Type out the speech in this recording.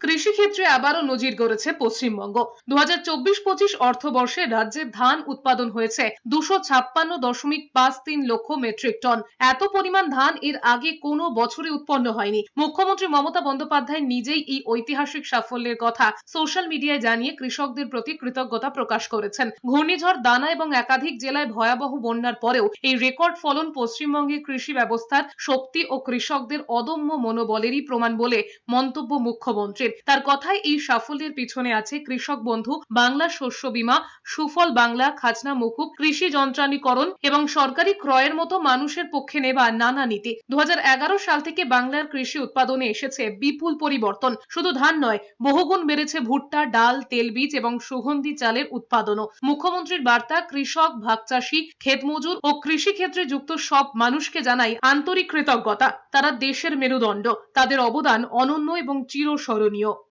কৃষিক্ষেত্রে আবারও নজির গড়েছে পশ্চিমবঙ্গ। দু হাজার চব্বিশ পঁচিশ অর্থবর্ষে রাজ্যে ধান উৎপাদন হয়েছে দুশো ছাপ্পান্ন দশমিক পাঁচ তিন লক্ষ মেট্রিক টন। এত পরিমাণ ধান এর আগে কোনো বছরে উৎপন্ন হয়নি। মুখ্যমন্ত্রী মমতা বন্দ্যোপাধ্যায় নিজেই এই ঐতিহাসিক সাফল্যের কথা সোশ্যাল মিডিয়ায় জানিয়ে কৃষকদের প্রতি কৃতজ্ঞতা প্রকাশ করেছেন। ঘূর্ণিঝড় দানা এবং একাধিক জেলায় ভয়াবহ বন্যার পরেও এই রেকর্ড ফলন পশ্চিমবঙ্গের কৃষি ব্যবস্থার শক্তি ও কৃষকদের অদম্য মনোবলেরই প্রমাণ বলে মন্তব্য মুখ্যমন্ত্রীর তার কথায় এই সাফল্যের পিছনে আছে কৃষক বন্ধু, বাংলা শস্য বীমা, সুফল বাংলা, খাজনা মুকুব, কৃষি যন্ত্রাণীকরণ এবং সরকারি ক্রয়ের মতো মানুষের পক্ষে নেওয়া নানা নীতি। দু হাজার এগারো সাল থেকে বাংলার কৃষি উৎপাদনে এসেছে বিপুল পরিবর্তন। শুধু ধান নয়, বহুগুণ বেড়েছে ভুট্টা, ডাল তেলবীজ এবং সুগন্ধি চালের উৎপাদনও। মুখ্যমন্ত্রীর বার্তা, কৃষক, ভাগচাষী, ক্ষেতমজুর ও কৃষি ক্ষেত্রে যুক্ত সব মানুষকে জানাই আন্তরিক কৃতজ্ঞতা। তারা দেশের মেরুদণ্ড। তাদের অবদান অনন্য এবং চিরস্মরণীয়। みを。